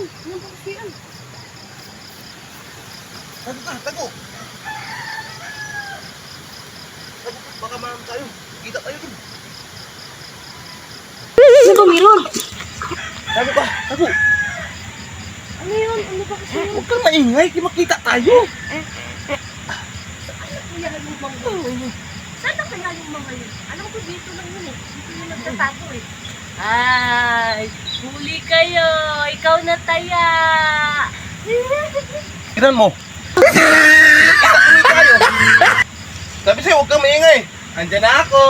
Ano ba kasi yan? Tago ka, tago. Tago ka, baka maram tayo. Kita tayo dun. Ano ba meron? Tago ka, tago. Ano yun? Ano ba kasi yun? Huwag kang maingay, makita tayo. Kaya yung mga kaya yung mga yun? Alam ko dito lang yun eh. Dito yung nagtatago eh. Ay, huli kayo. Ikaw na taya. Tignan mo. Sabi sa'yo, huwag kang maingay. Andyan na ako.